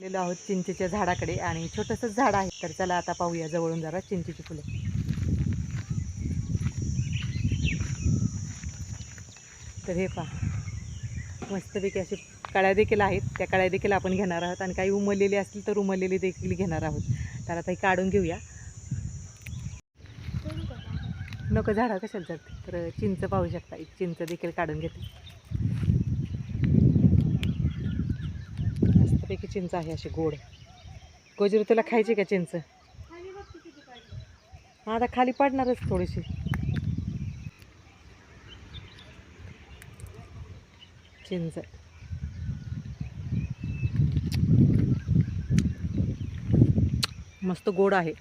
आलेलो आहोत चिंचेच्या झाडाकडे आणि छोटंसंच झाड आहे. तर चला आता पाहूया जवळून जरा चिंचेची फुलं. तर हे पहा. मस्तपैकी असे कळ्या देखील आहेत. त्या कळ्या देखील आपण घेणार आहोत आणि काही उमललेली असतील तर उमललेली देखील घेणार आहोत. तर आता हे काढून घेऊया. नको झाडा कशाला जाते? तर चिंच पाहू शकता. एक चिंच देखील काढून घेते. मस्तपैकी चिंच आहे अशी गोड. गोजरी तुला खायची का चिंच? आता खाली पडणारच थोडीशी. चिंच. मस्त गोड आहे.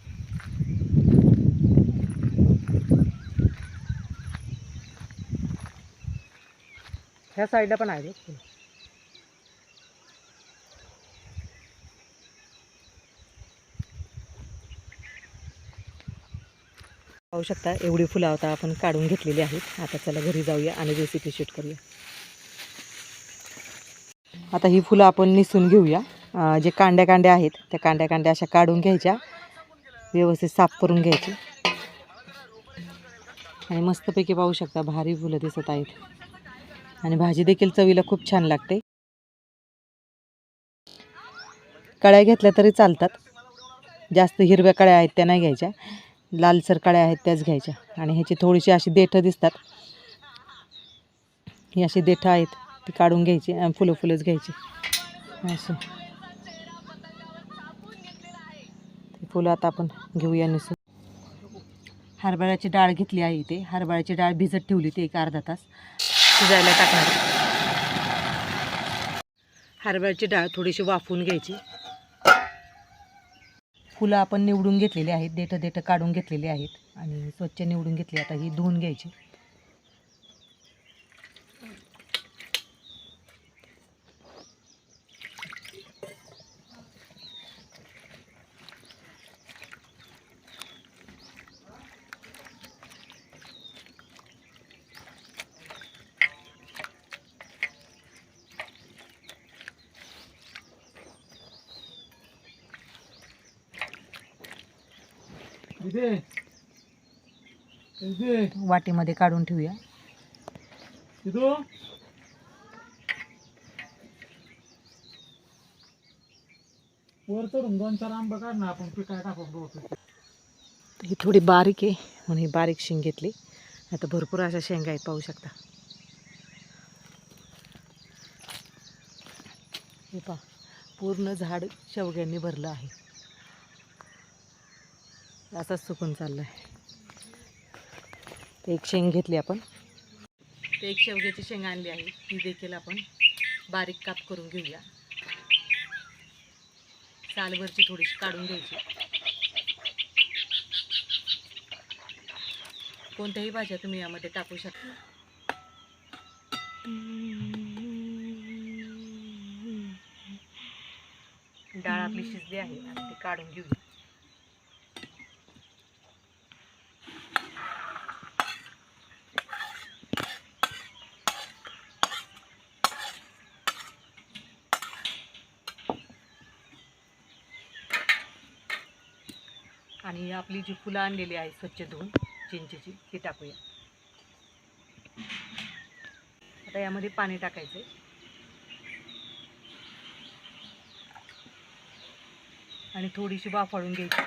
ह्या साईडला पण आहे पाहू शकता एवढी फुलं आता आपण काढून घेतलेली आहेत. आता चला घरी जाऊया आणि रेसिपी शूट करूया. आता ही फुलं आपण निसून घेऊया. जे कांड्या कांड्या आहेत त्या कांड्या कांड्या अशा काढून घ्यायच्या. व्यवस्थित साफ करून घ्यायची. आणि मस्तपैकी पाहू शकता भारी फुलं दिसत आहेत. आणि भाजी देखील चवीला खूप छान लागते. कळ्या घेतल्या तरी चालतात. जास्त हिरव्या कळ्या आहेत त्या नाही घ्यायच्या. लालसर काळ्या आहेत त्याच घ्यायच्या. आणि ह्याची थोडीशी अशी देठं दिसतात. ही अशी देठं आहेत ती काढून घ्यायची आणि फुलं फुलंच घ्यायची. असं. ती फुलं आता आपण घेऊया निसून. हरभऱ्याची डाळ घेतली आहे इथे. हरभऱ्याची डाळ भिजत ठेवली ते एक अर्धा तास. शिजायला टाकणार. हरभऱ्याची डाळ थोडीशी वाफवून घ्यायची. फुलं आपण निवडून घेतलेली आहेत देठं देठं काढून घेतलेली आहेत आणि स्वच्छ निवडून घेतली. आता ही धुवून घ्यायची. वाटीमध्ये काढून ठेवूया. वर चढून दोन चार आंबा काढ ना आपण पिकाय गवतो. ही थोडी बारीक आहे म्हणून ही बारीक शेंग घेतली. आता भरपूर अशा शेंगा आहेत पाहू शकता. हे पहा पूर्ण झाड शेवग्यांनी भरलं आहे. असंच सुकून चाललं आहे एक शेंग घेतली आपण. ते एक शेवग्याची शेंग आणली आहे. ती देखील आपण बारीक काप करून घेऊया. सालभरची थोडीशी काढून घ्यायची. कोणत्याही भाज्या तुम्ही यामध्ये टाकू शकता. डाळ आपली शिजली आहे. आणि ती काढून घेऊया. आणि आपली जी फुलं आणलेली आहे स्वच्छ धुवून चिंचेची ती टाकूया. आता यामध्ये पाणी टाकायचं आणि थोडीशी वाफाळून घ्यायची.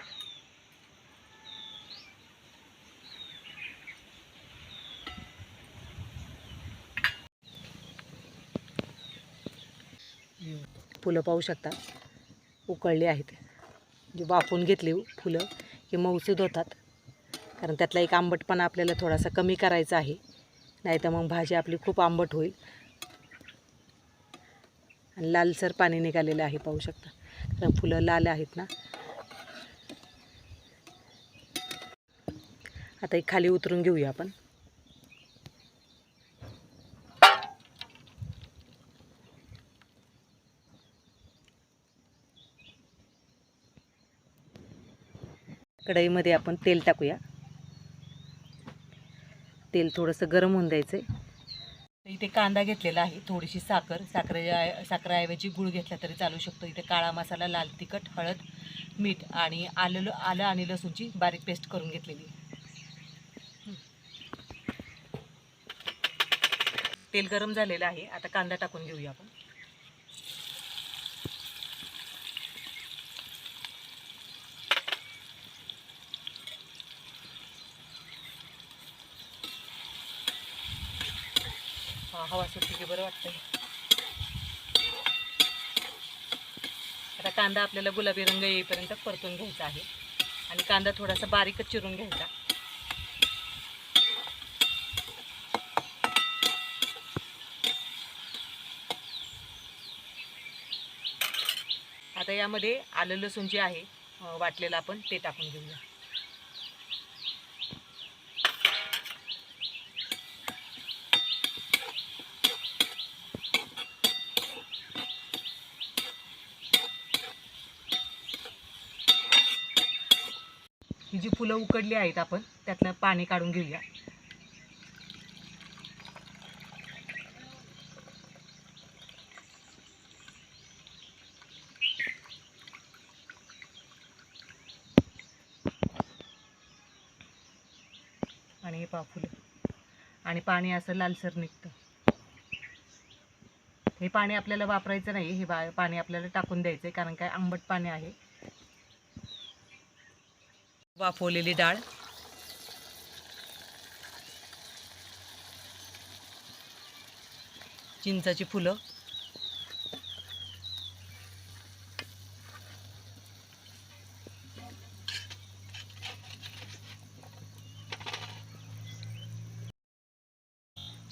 फुलं पाहू शकता. उकळली आहेत. जे वाफून घेतली फुलं. की मऊसूद होतात. कारण त्यातला एक आंबटपणा आपल्याला थोडासा कमी करायचा आहे. नाही तर मग भाजी आपली खूप आंबट होईल. आणि लालसर पाणी निघालेलं आहे पाहू शकता. कारण फुलं लाल आहेत ना. आता एक खाली उतरून घेऊया आपण. कढईमध्ये आपण तेल टाकूया. तेल थोडंसं गरम होऊन द्यायचं आहे इथे कांदा घेतलेला आहे थोडीशी साखर साखरेच्या साखरेऐवजी गुळ घेतला तरी चालू शकतो. इथे काळा मसाला लाल तिखट हळद मीठ आणि आलं आलं आणि लसूणची बारीक पेस्ट करून घेतलेली तेल गरम झालेलं आहे. आता कांदा टाकून घेऊया आपण. हवा सुटली की बरं वाटतंय. आता कांदा आपल्याला गुलाबी रंग येईपर्यंत परतून घ्यायचा आहे. आणि कांदा थोडासा बारीकच चिरून घ्यायचा. आता यामध्ये आलं लसूण जे आहे वाटलेलं आपण ते टाकून घेऊया. ही जी फुलं उकडली आहेत आपण त्यातलं पाणी काढून घेऊया. आणि हे पा फुलं. आणि पाणी असं लालसर निघतं. हे पाणी आपल्याला वापरायचं नाही हे बा पाणी आपल्याला टाकून द्यायचं आहे कारण काय आंबट पाणी आहे. वाफवलेली डाळ. चिंचाची फुलं.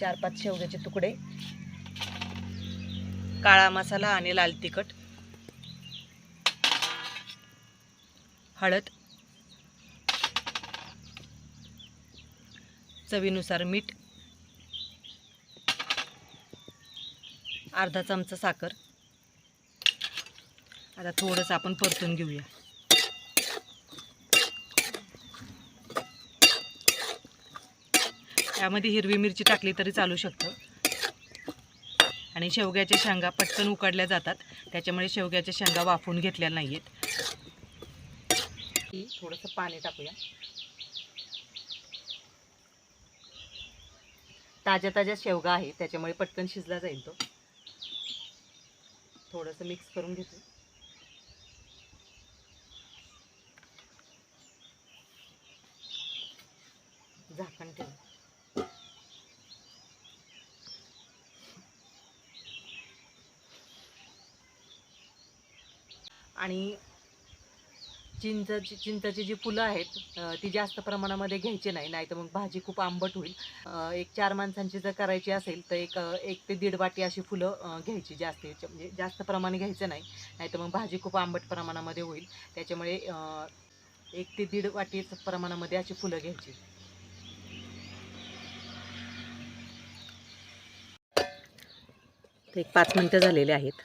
चार पाच शेवग्याचे तुकडे. काळा मसाला आणि लाल तिखट. हळद. चवीनुसार मीठ अर्धा चमचा साखर. आता थोडंसं आपण परतून घेऊया. त्यामध्ये हिरवी मिरची टाकली तरी चालू शकतं. आणि शेवग्याच्या शेंगा पटकन उकडल्या जातात. त्याच्यामुळे शेवग्याच्या शेंगा वाफवून घेतल्या नाही आहेत थोडंसं पाणी टाकूया. ताज्या ताज्या शेवगा आहे त्याच्यामुळे पटकन शिजला जाईल तो. थोडंसं मिक्स करून घेतो. झाकण ठेव. आणि चिंचाची चिंचाची जी फुलं आहेत ती जास्त प्रमाणामध्ये घ्यायची नाही नाही तर मग भाजी खूप आंबट होईल. एक चार माणसांची जर करायची असेल तर एक एक ते दीड वाटी अशी फुलं घ्यायची जास्त म्हणजे जास्त प्रमाणे घ्यायचं नाही नाहीतर मग भाजी खूप आंबट प्रमाणामध्ये होईल. त्याच्यामुळे एक ते दीड वाटीच प्रमाणामध्ये अशी फुलं घ्यायची. एक पाच मिनटं झालेले आहेत.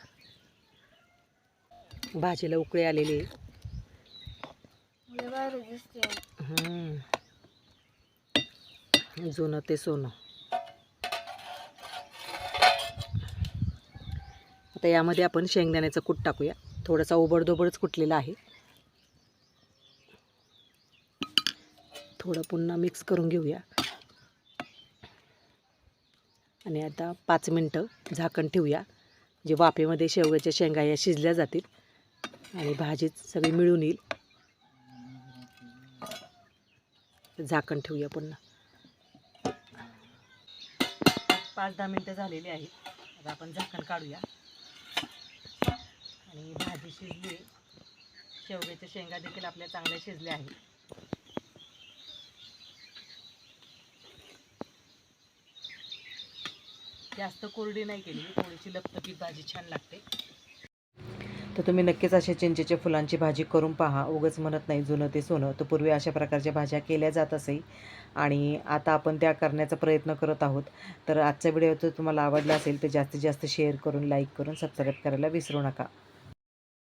भाजीला उकळी आलेली आहे. हम्म. जुनं ते सोनं. आता यामध्ये आपण शेंगदाण्याचं कूट टाकूया. थोडासा ओबडधोबडच कुटलेला आहे. थोडं पुन्हा मिक्स करून घेऊया. आणि आता पाच मिनटं झाकण ठेवूया. जे वाफेमध्ये शेवग्याच्या शेंगा या शिजल्या जातील. आणि भाजीत सगळी मिळून येईल. झाकण ठेवूया पुन्हा. पाच दहा मिनटं झालेली आहेत. आता आपण झाकण काढूया. आणि भाजी शिजली. शेवग्याच्या शेंगा देखील आपल्या चांगल्या शिजल्या आहेत. जास्त कोरडी नाही केली. थोडीशी लपतपीत भाजी छान लागते. तर तुम्ही नक्कीच अशा चिंचेच्या फुलांची भाजी करून पहा. उगच म्हणत नाही जुनं ते सोनं. तर पूर्वी अशा प्रकारच्या भाज्या केल्या जात असे. आणि आता आपण त्या करण्याचा प्रयत्न करत आहोत. तर आजचा व्हिडिओ जर तुम्हाला आवडला असेल तर जास्तीत जास्त शेअर करून लाईक करून सबस्क्राईब करायला विसरू नका.